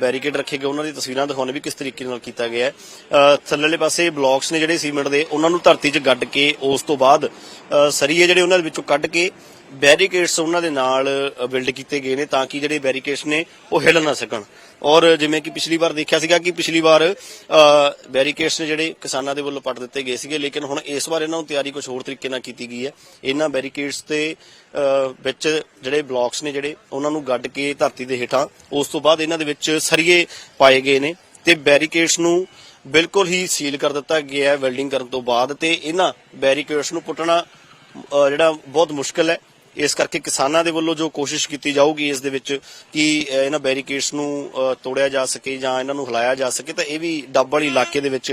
Barricade ਰੱਖੇ ਗਏ ਉਹਨਾਂ ਦੀ ਤਸਵੀਰਾਂ ਦਿਖਾਉਣੇ ਵੀ ਕਿਸ ਤਰੀਕੇ ਨਾਲ ਕੀਤਾ ਗਿਆ ਹੈ। ਅ, ਥੱਲੇਲੇ ਪਾਸੇ ਬਲੌਕਸ ਨੇ ਜਿਹੜੇ ਸੀਮੈਂਟ ਦੇ ਉਹਨਾਂ ਨੂੰ ਧਰਤੀ 'ਚ ਗੱਡ ਕੇ ਉਸ ਤੋਂ ਬਾਅਦ ਸਰੀਏ ਜਿਹੜੇ ਉਹਨਾਂ ਦੇ ਵਿੱਚੋਂ ਕੱਢ ਕੇ ਬੈਰੀਕੇਡਸ ਉਹਨਾਂ ਦੇ ਨਾਲ ਬਿਲਡ ਕੀਤੇ ਗਏ ਨੇ ਤਾਂ ਕਿ ਜਿਹੜੇ ਬੈਰੀਕੇਡਸ ਨੇ ਉਹ ਹਿੱਲ ਨਾ ਸਕਣ। ਔਰ ਜਿਵੇਂ ਕਿ ਪਿਛਲੀ ਵਾਰ ਦੇਖਿਆ ਸੀਗਾ ਕਿ ਪਿਛਲੀ ਵਾਰ ਬੈਰੀਕੇਡਸ ਨੇ ਜਿਹੜੇ ਕਿਸਾਨਾਂ ਦੇ ਵੱਲੋਂ ਪੱਟ ਦਿੱਤੇ ਗਏ ਸੀਗੇ ਲੇਕਿਨ ਹੁਣ ਇਸ ਵਾਰ ਇਹਨਾਂ ਨੂੰ ਤਿਆਰੀ ਕੁਝ ਹੋਰ ਤਰੀਕੇ ਨਾਲ ਕੀਤੀ ਗਈ ਹੈ। ਇਹਨਾਂ ਬੈਰੀਕੇਡਸ ਤੇ ਅ, ਵਿੱਚ ਜਿਹੜੇ ਬਲੌਕਸ ਨੇ ਜਿਹੜੇ ਉਹਨਾਂ ਨੂੰ ਗੱਡ ਕੇ ਧਰਤੀ ਦੇ ਹੇਠਾਂ ਉਸ ਤੋਂ ਬਾਅਦ ਇਹਨਾਂ ਦੇ ਵਿੱਚ ਸਰੀਏ ਪਾਏ ਗਏ ਨੇ ਤੇ ਬੈਰੀਕੇਡਸ ਨੂੰ ਬਿਲਕੁਲ ਹੀ ਸੀਲ ਕਰ ਦਿੱਤਾ ਗਿਆ ਹੈ ਵੈਲਡਿੰਗ ਕਰਨ ਤੋਂ ਬਾਅਦ ਤੇ ਇਹਨਾਂ ਬੈਰੀਕੇਡਸ ਨੂੰ ਪੁੱਟਣਾ ਜਿਹੜਾ ਬਹੁਤ ਮੁਸ਼ਕਲ ਹੈ। ਇਸ ਕਰਕੇ ਕਿਸਾਨਾਂ ਦੇ ਵੱਲੋਂ ਜੋ ਕੋਸ਼ਿਸ਼ ਕੀਤੀ ਜਾਊਗੀ ਇਸ ਦੇ ਵਿੱਚ ਕਿ ਇਹਨਾਂ ਬੈਰੀਕੇਡਸ ਨੂੰ ਤੋੜਿਆ ਜਾ ਸਕੇ ਜਾਂ ਇਹਨਾਂ ਨੂੰ ਹਿਲਾਇਆ ਜਾ ਸਕੇ, ਤਾਂ ਇਹ ਵੀ ਡੱਬ ਵਾਲੀ ਇਲਾਕੇ ਦੇ ਵਿੱਚ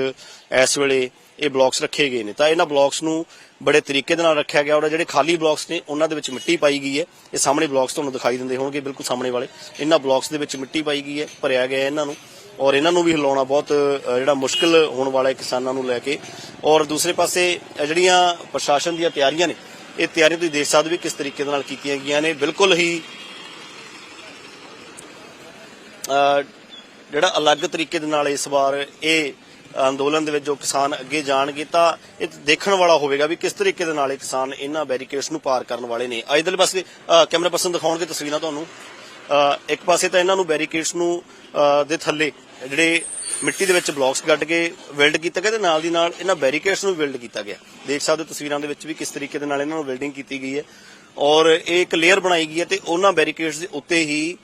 ਇਸ ਵੇਲੇ ਇਹ ਬਲੌਕਸ ਰੱਖੇ ਗਏ ਨੇ। ਤਾਂ ਇਹਨਾਂ ਬਲੌਕਸ ਨੂੰ ਬੜੇ ਤਰੀਕੇ ਦੇ ਨਾਲ ਰੱਖਿਆ ਗਿਆ ਔਰ ਜਿਹੜੇ ਖਾਲੀ ਬਲੌਕਸ ਨੇ, ਉਹਨਾਂ ਦੇ ਵਿੱਚ ਮਿੱਟੀ ਪਾਈ ਗਈ ਹੈ। ਇਹ ਸਾਹਮਣੇ ਬਲੌਕਸ ਤੁਹਾਨੂੰ ਦਿਖਾਈ ਦਿੰਦੇ ਹੋਣਗੇ, ਬਿਲਕੁਲ ਸਾਹਮਣੇ ਵਾਲੇ। ਇਹਨਾਂ ਬਲੌਕਸ ਦੇ ਵਿੱਚ ਮਿੱਟੀ ਪਾਈ ਗਈ ਹੈ, ਭਰਿਆ ਗਿਆ ਇਹਨਾਂ ਨੂੰ ਔਰ ਇਹਨਾਂ ਨੂੰ ਵੀ ਹਿਲਾਉਣਾ ਬਹੁਤ ਜਿਹੜਾ ਮੁਸ਼ਕਲ ਹੋਣ ਵਾਲਾ ਹੈ ਕਿਸਾਨਾਂ ਨੂੰ ਲੈ ਕੇ। ਔਰ ਦੂਸਰੇ ਪਾਸੇ ਜਿਹੜੀਆਂ ਪ੍ਰਸ਼ਾਸਨ ਦੀਆਂ ਤਿਆਰੀਆਂ ਨੇ ਇਹ ਤਿਆਰੀਆਂ ਤੁਸੀਂ ਦੇਖ ਸਕਦੇ ਹੋ ਵੀ ਕਿਸ ਤਰੀਕੇ ਦੇ ਨਾਲ ਕੀਤੀਆਂ ਗਈਆਂ ਨੇ। ਬਿਲਕੁਲ ਹੀ ਜਿਹੜਾ ਅਲੱਗ ਤਰੀਕੇ ਦੇ ਨਾਲ ਇਸ ਵਾਰ ਇਹ ਅੰਦੋਲਨ ਦੇ ਵਿੱਚ ਜੋ ਕਿਸਾਨ ਅੱਗੇ ਜਾਣਗੇ ਤਾਂ ਇਹ ਦੇਖਣ ਵਾਲਾ ਹੋਵੇਗਾ ਵੀ ਕਿਸ ਤਰੀਕੇ ਦੇ ਨਾਲ ਇਹ ਕਿਸਾਨ ਇਹਨਾਂ ਬੈਰੀਕੇਡਸ ਨੂੰ ਪਾਰ ਕਰਨ ਵਾਲੇ ਨੇ। ਇਧਰਲੇ ਪਾਸੇ ਕੈਮਰਾ ਪਰਸਨ ਦਿਖਾਉਣਗੇ ਤਸਵੀਰਾਂ ਤੁਹਾਨੂੰ। ਅ, ਇੱਕ ਪਾਸੇ ਤਾਂ ਇਹਨਾਂ ਨੂੰ ਬੈਰੀਕੇਡਸ ਨੂੰ ਦੇ ਥੱਲੇ ਜਿਹੜੇ ਮਿੱਟੀ ਦੇ ਵਿੱਚ ਬਲੌਕਸ ਗੱਡ ਕੇ ਵੈਲਡ ਕੀਤਾ ਗਿਆ ਤੇ ਨਾਲ ਦੀ ਨਾਲ ਇਹਨਾਂ ਬੈਰੀਕੇਡਸ ਨੂੰ ਵੈਲਡ ਕੀਤਾ ਗਿਆ। ਦੇਖ ਸਕਦੇ ਹੋ ਤਸਵੀਰਾਂ ਦੇ ਵਿੱਚ ਵੀ ਕਿਸ ਤਰੀਕੇ ਦੇ ਨਾਲ ਇਹਨਾਂ ਨੂੰ ਵੈਲਡਿੰਗ ਕੀਤੀ ਗਈ ਹੈ। ਔਰ ਇਹ ਇੱਕ ਲੇਅਰ ਬਣਾਈ ਗਈ ਹੈ ਤੇ ਉਹਨਾਂ ਬੈਰੀਕੇਡਸ ਦੇ ਉੱਤੇ ਹੀ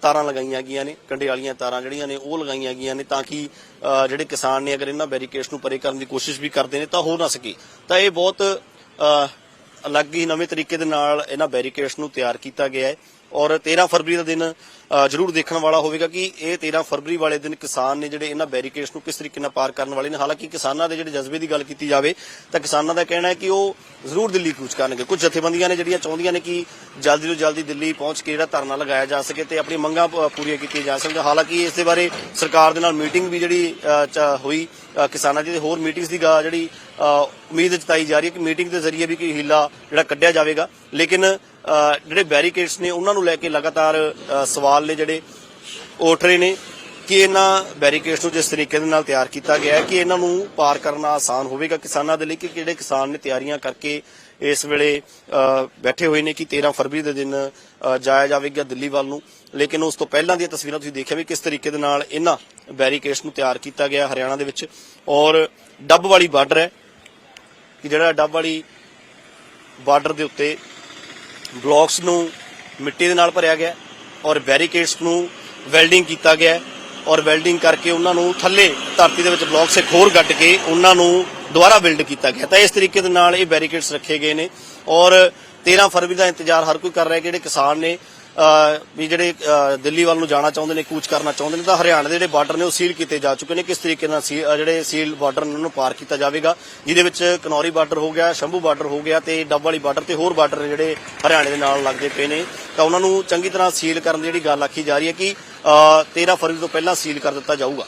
ਤਾਰਾਂ ਲਗਾਈਆਂ ਗਈਆਂ ਨੇ ਕੰਡੇ ਵਾਲੀਆਂ ਤਾਰਾਂ ਜਿਹੜੀਆਂ ਨੇ ਉਹ ਲਗਾਈਆਂ ਗਈਆਂ ਨੇ ਤਾਂ ਕਿ ਜਿਹੜੇ ਕਿਸਾਨ ਨੇ ਅਗਰ ਇਹਨਾਂ ਬੈਰੀਕੇਡਸ ਨੂੰ ਪਰੇ ਕਰਨ ਦੀ ਕੋਸ਼ਿਸ਼ ਵੀ ਕਰਦੇ ਨੇ ਤਾਂ ਹੋ ਨਾ ਸਕੇ। ਤਾਂ ਇਹ ਬਹੁਤ ਅਲੱਗ ਹੀ ਨਵੇਂ ਤਰੀਕੇ ਦੇ ਨਾਲ ਇਹਨਾਂ ਬੈਰੀਕੇਡਸ ਨੂੰ ਤਿਆਰ ਕੀਤਾ ਗਿਆ ਹੈ। ਔਰ 13 ਫਰਵਰੀ ਦਾ ਦਿਨ ਜ਼ਰੂਰ ਦੇਖਣ ਵਾਲਾ ਹੋਵੇਗਾ ਕਿ ਇਹ 13 ਫਰਵਰੀ ਵਾਲੇ ਦਿਨ ਕਿਸਾਨ ਨੇ ਜਿਹੜੇ ਇਹਨਾਂ ਬੈਰੀਕੇਡਸ ਨੂੰ ਕਿਸ ਤਰੀਕੇ ਨਾਲ ਪਾਰ ਕਰਨ ਵਾਲੇ ਨੇ। ਹਾਲਾਂਕਿ ਕਿਸਾਨਾਂ ਦੇ ਜਿਹੜੇ ਜਜ਼ਬੇ ਦੀ ਗੱਲ ਕੀਤੀ ਜਾਵੇ ਤਾਂ ਕਿਸਾਨਾਂ ਦਾ ਕਹਿਣਾ ਹੈ ਕਿ ਉਹ ਜ਼ਰੂਰ ਦਿੱਲੀ ਕੂਚ ਕਰਨਗੇ। ਕੁਝ ਜਥੇਬੰਦੀਆਂ ਨੇ ਜਿਹੜੀਆਂ ਚਾਹੁੰਦੀਆਂ ਨੇ ਕਿ ਜਲਦੀ ਤੋਂ ਜਲਦੀ ਦਿੱਲੀ ਪਹੁੰਚ ਕੇ ਜਿਹੜਾ ਧਰਨਾ ਲਗਾਇਆ ਜਾ ਸਕੇ ਤੇ ਆਪਣੀ ਮੰਗਾਂ ਪੂਰੀਆਂ ਕੀਤੀਆਂ ਜਾ ਸਕਣ। ਹਾਲਾਂਕਿ ਇਸ ਦੇ ਬਾਰੇ ਸਰਕਾਰ ਦੇ ਨਾਲ ਮੀਟਿੰਗ ਵੀ ਜਿਹੜੀ ਹੋਈ ਕਿਸਾਨਾਂ ਦੀ ਹੋਰ ਮੀਟਿੰਗਸ ਦੀ ਗਾ ਜਿਹੜੀ ਉਮੀਦ ਜਤਾਈ ਜਾ ਰਹੀ ਹੈ ਕਿ ਮੀਟਿੰਗ ਦੇ ਜ਼ਰੀਏ ਵੀ ਕੋਈ ਹੀਲਾ ਜਿਹੜਾ ਕੱਢਿਆ ਜਾਵੇਗਾ। ਲੇਕਿਨ ਜਿਹੜੇ ਬੈਰੀਕੇਡਸ ਨੇ ਉਹਨਾਂ ਨੂੰ ਲੈ ਕੇ ਲਗਾਤਾਰ ਸਵਾਲ ਸਵਾਲ ਨੇ ਜਿਹੜੇ ਉਹ ਉੱਠ ਰਹੇ ਨੇ, ਕਿ ਇਹਨਾਂ ਬੈਰੀਕੇਡਸ ਨੂੰ ਜਿਸ ਤਰੀਕੇ ਦੇ ਨਾਲ ਤਿਆਰ ਕੀਤਾ ਗਿਆ ਹੈ, ਕਿ ਇਹਨਾਂ ਨੂੰ ਪਾਰ ਕਰਨਾ ਆਸਾਨ ਹੋਵੇਗਾ ਕਿਸਾਨਾਂ ਦੇ ਲਈ, ਕਿ ਜਿਹੜੇ ਕਿਸਾਨ ਨੇ ਤਿਆਰੀਆਂ ਕਰਕੇ ਇਸ ਵੇਲੇ ਬੈਠੇ ਹੋਏ ਨੇ ਕਿ 13 ਫਰਵਰੀ ਦੇ ਦਿਨ ਜਾਇਆ ਜਾਵੇਗਾ ਦਿੱਲੀ ਵੱਲ ਨੂੰ। ਲੇਕਿਨ ਉਸ ਤੋਂ ਪਹਿਲਾਂ ਦੀਆਂ ਤਸਵੀਰਾਂ ਤੁਸੀਂ ਦੇਖਿਆ ਵੀ ਕਿਸ ਤਰੀਕੇ ਦੇ ਨਾਲ ਇਹਨਾਂ ਬੈਰੀਕੇਡਸ ਨੂੰ ਤਿਆਰ ਕੀਤਾ ਗਿਆ ਹਰਿਆਣਾ ਦੇ ਵਿੱਚ। ਔਰ ਡੱਬ ਵਾਲੀ ਬਾਰਡਰ ਹੈ, ਕਿ ਜਿਹੜਾ ਡੱਬ ਵਾਲੀ ਬਾਰਡਰ ਦੇ ਉੱਤੇ ਬਲੌਕਸ ਨੂੰ ਮਿੱਟੀ ਦੇ ਨਾਲ ਭਰਿਆ ਗਿਆ। ਔਰ ਬੈਰੀਕੇਡਸ ਨੂੰ ਵੈਲਡਿੰਗ ਕੀਤਾ ਗਿਆ ਔਰ ਵੈਲਡਿੰਗ ਕਰਕੇ ਉਹਨਾਂ ਨੂੰ ਥੱਲੇ ਧਰਤੀ ਦੇ ਵਿੱਚ ਬਲੌਕਸ ਇੱਕ ਹੋਰ ਗੱਡ ਕੇ ਉਹਨਾਂ ਨੂੰ ਦੁਬਾਰਾ ਬਿਲਡ ਕੀਤਾ ਗਿਆ। ਤਾਂ ਇਸ ਤਰੀਕੇ ਦੇ ਨਾਲ ਇਹ ਬੈਰੀਕੇਡਸ ਰੱਖੇ ਗਏ ਨੇ ਔਰ 13 ਫਰਵਰੀ ਦਾ ਇੰਤਜ਼ਾਰ ਹਰ ਕੋਈ ਕਰ ਰਿਹਾ ਜਿਹੜੇ ਕਿਸਾਨ ਨੇ ਵੀ ਜਿਹੜੇ ਦਿੱਲੀ ਵੱਲ ਨੂੰ ਜਾਣਾ ਚਾਹੁੰਦੇ ਨੇ ਕੂਚ ਕਰਨਾ ਚਾਹੁੰਦੇ ਨੇ ਤਾਂ ਹਰਿਆਣਾ ਦੇ ਜਿਹੜੇ ਬਾਰਡਰ ਨੇ ਉਹ ਸੀਲ ਕੀਤੇ ਜਾ ਚੁੱਕੇ ਨੇ। ਕਿਸ ਤਰੀਕੇ ਨਾਲ ਸੀ- ਜਿਹੜੇ ਸੀਲ ਬਾਰਡਰ ਨੇ ਉਹਨਾਂ ਨੂੰ ਪਾਰ ਕੀਤਾ ਜਾਵੇਗਾ ਜਿਹਦੇ ਵਿੱਚ ਕਨੌਰੀ ਬਾਰਡਰ ਹੋ ਗਿਆ ਸ਼ੰਭੂ ਬਾਰਡਰ ਹੋ ਗਿਆ ਤੇ ਡੱਬ ਵਾਲੀ ਬਾਰਡਰ ਤੇ ਹੋਰ ਬਾਰਡਰ ਨੇ ਜਿਹੜੇ ਹਰਿਆਣੇ ਦੇ ਨਾਲ ਲੱਗਦੇ ਪਏ ਨੇ। ਤਾਂ ਉਹਨਾਂ ਨੂੰ ਚੰਗੀ ਤਰ੍ਹਾਂ ਸੀਲ ਕਰਨ ਦੀ ਜਿਹੜੀ ਗੱਲ ਆਖੀ ਜਾ ਰਹੀ ਹੈ ਕਿ ਅਹ, 13 ਫਰਵਰੀ ਤੋਂ ਪਹਿਲਾਂ ਸੀਲ ਕਰ ਦਿੱਤਾ ਜਾਊਗਾ।